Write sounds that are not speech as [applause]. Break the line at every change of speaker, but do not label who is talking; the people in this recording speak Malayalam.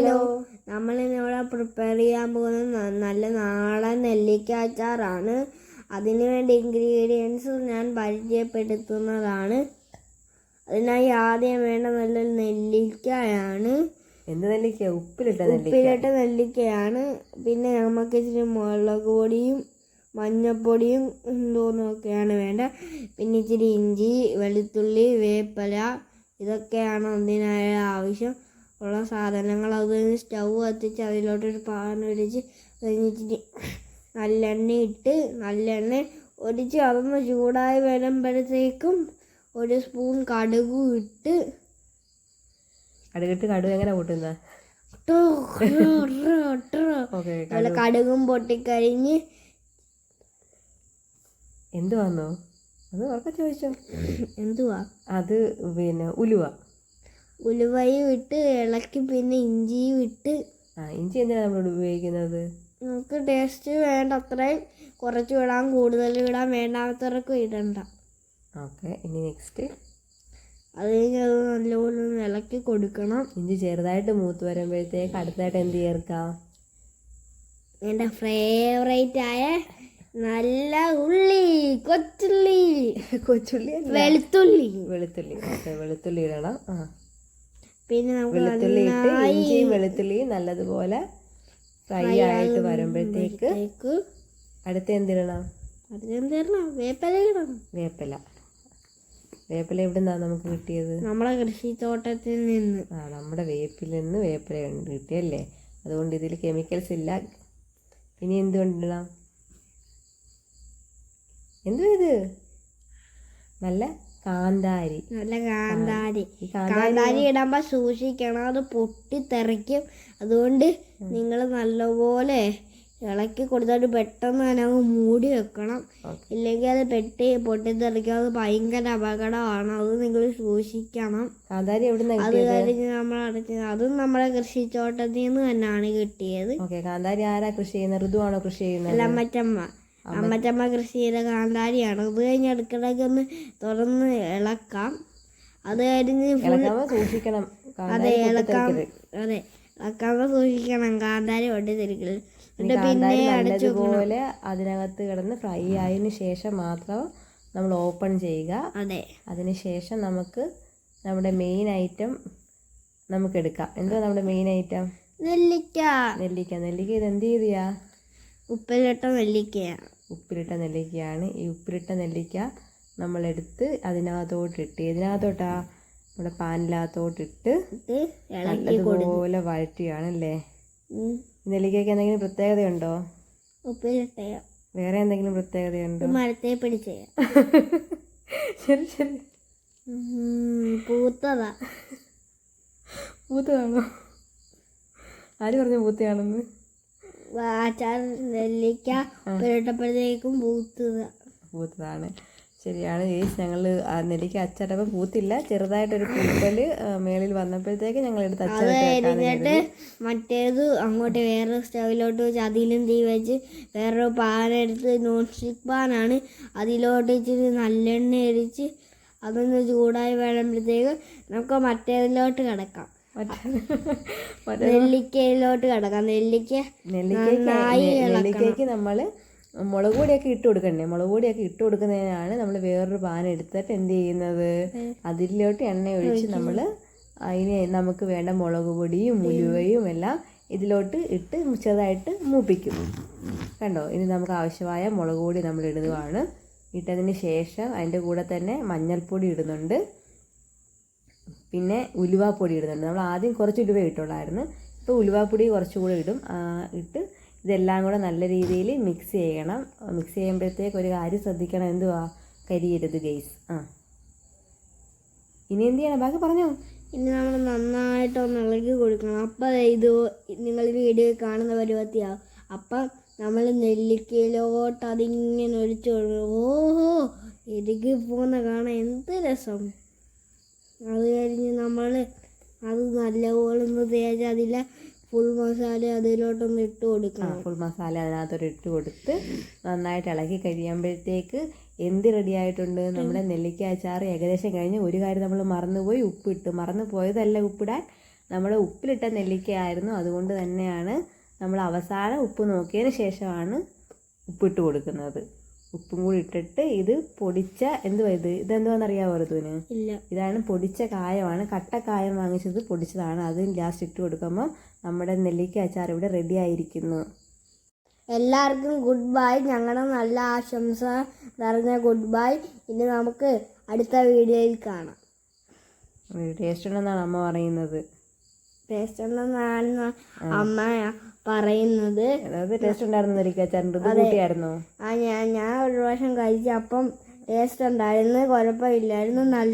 ഹലോ. നമ്മൾ ഇന്നിവിടെ പ്രിപ്പയർ ചെയ്യാൻ പോകുന്നത് നല്ല നാടൻ നെല്ലിക്ക അച്ചാറാണ്. അതിനുവേണ്ടി ഇൻഗ്രീഡിയൻസ് ഞാൻ പരിചയപ്പെടുത്തുന്നതാണ്. അതിനായി ആദ്യം വേണ്ട നല്ല നെല്ലിക്കയാണ്.
എന്ത് നെല്ലിക്ക? ഉപ്പിലിട്ട
ഉപ്പിലിട്ട നെല്ലിക്കയാണ്. പിന്നെ നമുക്ക് ഇച്ചിരി മുളക് പൊടിയും മഞ്ഞപ്പൊടിയും എന്തോന്നൊക്കെയാണ് വേണ്ട. പിന്നെ ഇച്ചിരി ഇഞ്ചി വെളുത്തുള്ളി വേപ്പില ഇതൊക്കെയാണ് അതിനായ ആവശ്യം. ഉള്ള സാധനങ്ങൾ അത് കഴിഞ്ഞ് സ്റ്റൗ കത്തിച്ച് അതിലോട്ടൊരു പാൻ ഒഴിച്ച് കഴിഞ്ഞിട്ട് നല്ലെണ്ണ ഇട്ട് നല്ലെണ്ണ ഒഴിച്ച് അതൊന്ന് ചൂടായി വരുമ്പോഴത്തേക്കും ഒരു സ്പൂൺ കടുകു ഇട്ട്
കടുകിട്ട് കടുക് എങ്ങനെ
അതുപോലെ കടുകും. പൊട്ടിക്കഴിഞ്ഞ്
എന്ത് വന്നു അത് ഉറക്കെ ചോദിച്ചോ.
എന്തുവാ?
അത് പിന്നെ ഉലുവ.
ഉലുവയും ഇട്ട് ഇളക്കി പിന്നെ ഇഞ്ചിയും ഇട്ട്.
ആ ഇഞ്ചി എന്തിനാണ് നമ്മൾ ഉപയോഗിക്കുന്നത്?
നമുക്ക് ടേസ്റ്റ് വേണ്ട അത്രയും കുറച്ച് ഇടാൻ കൂടുതൽ ഇടാൻ വേണ്ടാത്തവർക്കും ഇടണ്ട.
ഓക്കെ ഇനി നെക്സ്റ്റ്
അത് കഴിഞ്ഞ് അത് നല്ലപോലെ ഇളക്കി കൊടുക്കണം.
ഇഞ്ചി ചെറുതായിട്ട് മൂത്ത് വരുമ്പോഴത്തേക്ക് അടുത്തായിട്ട് എന്ത് ചേർക്കാം?
എന്റെ ഫേവറേറ്റ് ആയ നല്ല ഉള്ളി കൊച്ചുള്ളി.
കൊച്ചുള്ളി
വെളുത്തുള്ളി.
വെളുത്തുള്ളി ഓക്കെ വെളുത്തുള്ളി ഇടണം. ആ.
പിന്നെ
വെളുത്തുള്ളി ഇട്ട് ഇഞ്ചിയും വെളുത്തുള്ളിയും നല്ലതുപോലെ ഫ്രൈ ആയിട്ട് വരുമ്പോഴത്തേക്ക് അടുത്ത് എന്തിടണം?
അതിനെന്തരണം വേപ്പല ഇടണം.
വേപ്പില. വേപ്പില എവിടെ നിന്നാണ് നമുക്ക് കിട്ടിയത്?
നമ്മളെ കൃഷിത്തോട്ടത്തിൽ നിന്ന്.
ആ നമ്മുടെ വേപ്പിൽ നിന്ന് വേപ്പില കിട്ടിയല്ലേ? അതുകൊണ്ട് ഇതിൽ കെമിക്കൽസ് ഇല്ല. ഇനി എന്തുകൊണ്ടിടണം എന്തു ഇത്? നല്ല കാന്താരി.
നല്ല കാന്താരി.
കാന്താരി
ഇടുമ്പോ സൂക്ഷിക്കണം. അത് പൊട്ടിത്തെറിക്കും. അതുകൊണ്ട് നിങ്ങൾ നല്ലപോലെ ഇളക്കി കൊടുത്തിട്ട് പെട്ടെന്ന് തന്നെ അങ്ങ് മൂടി വെക്കണം. ഇല്ലെങ്കിൽ അത് പെട്ടി പൊട്ടിത്തെറിക്കും. അത് ഭയങ്കര അപകടമാണ്. അത് നിങ്ങൾ സൂക്ഷിക്കണം.
കാന്താരി എവിടെ
അത് കഴിഞ്ഞ് നമ്മൾ അടച്ചത് അതും നമ്മുടെ കൃഷിത്തോട്ടത്തിൽ നിന്ന് തന്നെയാണ് കിട്ടിയത്.
കാന്താരി ആരാ കൃഷി ചെയ്യുന്നത് ഋതുവാണോ കൃഷി ചെയ്യുന്നത്
അമ്മച്ചമ്മ. അമ്മച്ചമ്മ കൃഷി ചെയ്ത കാന്താരിയാണ്. അത് കഴിഞ്ഞ് ഇടയ്ക്കിടയ്ക്ക് ഒന്ന് തുറന്ന് ഇളക്കാം. അത് കഴിഞ്ഞ്
സൂക്ഷിക്കണം.
അതെ ഇളക്കാം. അതെ ഇളക്കാതെ സൂക്ഷിക്കണം. കാന്താരി എന്നിട്ട് പിന്നെ
കാന്താരി
അടച്ചു
നല്ലതുപോലെ അതിനകത്ത് കിടന്ന് ഫ്രൈ ആയതിനു ശേഷം മാത്രം നമ്മൾ ഓപ്പൺ ചെയ്യുക.
അതെ.
അതിനുശേഷം നമുക്ക് നമ്മുടെ മെയിൻ ഐറ്റം നമുക്ക് എടുക്കാം. എന്താ നമ്മുടെ മെയിൻ ഐറ്റം
നെല്ലിക്ക.
നെല്ലിക്ക. നെല്ലിക്ക ഇത് എന്ത് ചെയ്തിയാ?
ഉപ്പിലിട്ട നെല്ലിക്കയാണ്.
ഉപ്പിലിട്ട നെല്ലിക്കയാണ്. ഈ ഉപ്പിലിട്ട നെല്ലിക്ക നമ്മളെടുത്ത് അതിനകത്തോട്ടിട്ട് ഇതിനകത്തോട്ടാ? നമ്മുടെ പാനിനകത്തോട്ടിട്ട്
ഇളക്കി
നല്ലതുപോലെ വഴറ്റുകയാണല്ലേ? നെല്ലിക്കയ്ക്ക് എന്തെങ്കിലും പ്രത്യേകതയുണ്ടോ?
ഉപ്പിലിട്ടയ?
വേറെ എന്തെങ്കിലും പ്രത്യേകതയുണ്ടോ?
മരത്തെ പിടിച്ചേ. [laughs]
ശരി ശരി.
പൂത്തതാ. [laughs]
പൂത്തതാണോ? ആര് പറഞ്ഞു പൂത്തയാണെന്ന്?
അച്ചാർ നെല്ലിക്ക ഉപ്പിലിട്ടപ്പോഴത്തേക്കും പൂത്തത്
പൂത്തതാണ്. ശരിയാണ്. ഈ ഞങ്ങൾ നെല്ലിക്ക അച്ചടപ്പം പൂത്തില്ല. ചെറുതായിട്ടൊരു പൂപ്പൽ മേളിൽ വന്നപ്പോഴത്തേക്ക് ഞങ്ങൾ എടുത്ത്
എരിഞ്ഞിട്ട് മറ്റേത് അങ്ങോട്ട് വേറെ സ്റ്റവിലോട്ട് വെച്ച് അതിലും തീ വെച്ച് വേറൊരു പാനെടുത്ത് നോൺ സ്റ്റിക്ക് പാനാണ് അതിലോട്ട് ഇച്ചിരി നല്ലെണ്ണ അരിച്ച് അതൊന്ന് ചൂടായി വേണമ്പോഴത്തേക്ക് നമുക്ക് മറ്റേതിലോട്ട് കിടക്കാം. നെല്ലിക്കയിലോട്ട് കിടക്കാം. നെല്ലിക്ക
നെല്ലിക്കയ്ക്ക് നമ്മൾ മുളക് പൊടിയൊക്കെ ഇട്ട് കൊടുക്കണ്ടേ? മുളക് പൊടിയൊക്കെ ഇട്ട് കൊടുക്കുന്നതിനാണ് നമ്മൾ വേറൊരു പാൻ എടുത്തിട്ട് എന്ത് ചെയ്യുന്നത്? അതിലോട്ട് എണ്ണ ഒഴിച്ച് നമ്മൾ അതിന് നമുക്ക് വേണ്ട മുളക് പൊടിയും ഉലുവയും എല്ലാം ഇതിലോട്ട് ഇട്ട് ചെറുതായിട്ട് മൂപ്പിക്കും. കണ്ടോ? ഇനി നമുക്ക് ആവശ്യമായ മുളക് പൊടി നമ്മൾ ഇടുന്നതാണ്. ഇട്ടതിന് ശേഷം അതിന്റെ കൂടെ തന്നെ മഞ്ഞൾപ്പൊടി ഇടുന്നുണ്ട്. പിന്നെ ഉലുവാപ്പൊടി ഇടുന്നുണ്ട്. നമ്മൾ ആദ്യം കുറച്ച് ഉലുവ ഇട്ടുള്ളായിരുന്നു ഇപ്പോൾ ഉലുവാപ്പൊടി കുറച്ചുകൂടെ ഇടും. ഇട്ട് ഇതെല്ലാം കൂടെ നല്ല രീതിയിൽ മിക്സ് ചെയ്യണം. മിക്സ് ചെയ്യുമ്പോഴത്തേക്ക് ഒരു കാര്യം ശ്രദ്ധിക്കണം. എന്തുവാ? കരിയരുത് ഗെയ്സ് ആ. ഇനി എന്ത് ചെയ്യണം? ബാക്കി പറഞ്ഞോ.
ഇനി നമ്മൾ നന്നായിട്ടൊന്ന് ഇളക്കി കൊടുക്കണം. അപ്പം ഇത് നിങ്ങൾ വീഡിയോ കാണുന്ന പരുവത്തിയാവും അപ്പം നമ്മൾ നെല്ലിക്കയിലോട്ട് അതിങ്ങനെ ഒഴിച്ചു ഓഹോ ഇടുക്കി പോകുന്ന കാണാൻ എന്ത് രസം. അത് കഴിഞ്ഞ് നമ്മൾ അത് നല്ലപോലെ ഒന്ന് തേച്ച് അതിലെ ഫുൾ മസാല അതിലോട്ടൊന്ന് ഇട്ട് കൊടുക്കണം.
ഫുൾ മസാല അതിനകത്തൊരു ഇട്ട് കൊടുത്ത് നന്നായിട്ട് ഇളക്കി കഴിയുമ്പോഴത്തേക്ക് എന്ത് റെഡി ആയിട്ടുണ്ട്? നമ്മുടെ നെല്ലിക്ക അച്ചാർ ഏകദേശം കഴിഞ്ഞ് ഒരു കാര്യം നമ്മൾ മറന്നുപോയി ഉപ്പിട്ട്. മറന്നു പോയതല്ല ഉപ്പിടാൻ. നമ്മൾ ഉപ്പിലിട്ട നെല്ലിക്കയായിരുന്നു. അതുകൊണ്ട് തന്നെയാണ് നമ്മൾ അവസാനം ഉപ്പ് നോക്കിയതിന് ശേഷമാണ് ഉപ്പിട്ട് കൊടുക്കുന്നത്. ഉപ്പും കൂടി ഇട്ടിട്ട് ഇത് പൊടിച്ച എന്തുവാ ഇത്? ഇത് അറിയാവോ ഋതുവിന്? ഇതാണ് പൊടിച്ച കായമാണ്. കട്ട കായം വാങ്ങിച്ചത് പൊടിച്ചതാണ്. അത് ലാസ്റ്റ് ഇട്ട് കൊടുക്കുമ്പോൾ നമ്മുടെ നെല്ലിക്ക അച്ചാർ ഇവിടെ റെഡി ആയിരിക്കുന്നു.
എല്ലാവർക്കും ഗുഡ് ബൈ ഞങ്ങളുടെ നല്ല ആശംസ നിറഞ്ഞ ഗുഡ് ബൈ ഇനി നമുക്ക് അടുത്ത വീഡിയോയിൽ കാണാം.
ടേസ്റ്റ് ഉണ്ടെന്നാണ് അമ്മ പറയുന്നത്.
ടേസ്റ്റ് ഉണ്ടെന്നാണ് അമ്മ പറയുന്നത്?
ടേസ്റ്റ് ഉണ്ടായിരുന്നു കൂട്ടിയായിരുന്നോ.
ആ ഞാൻ ഞാൻ ഒരു പ്രാവശ്യം കഴിച്ചപ്പം ടേസ്റ്റ് ഉണ്ടായിരുന്നു കുഴപ്പമില്ലായിരുന്നു. നല്ല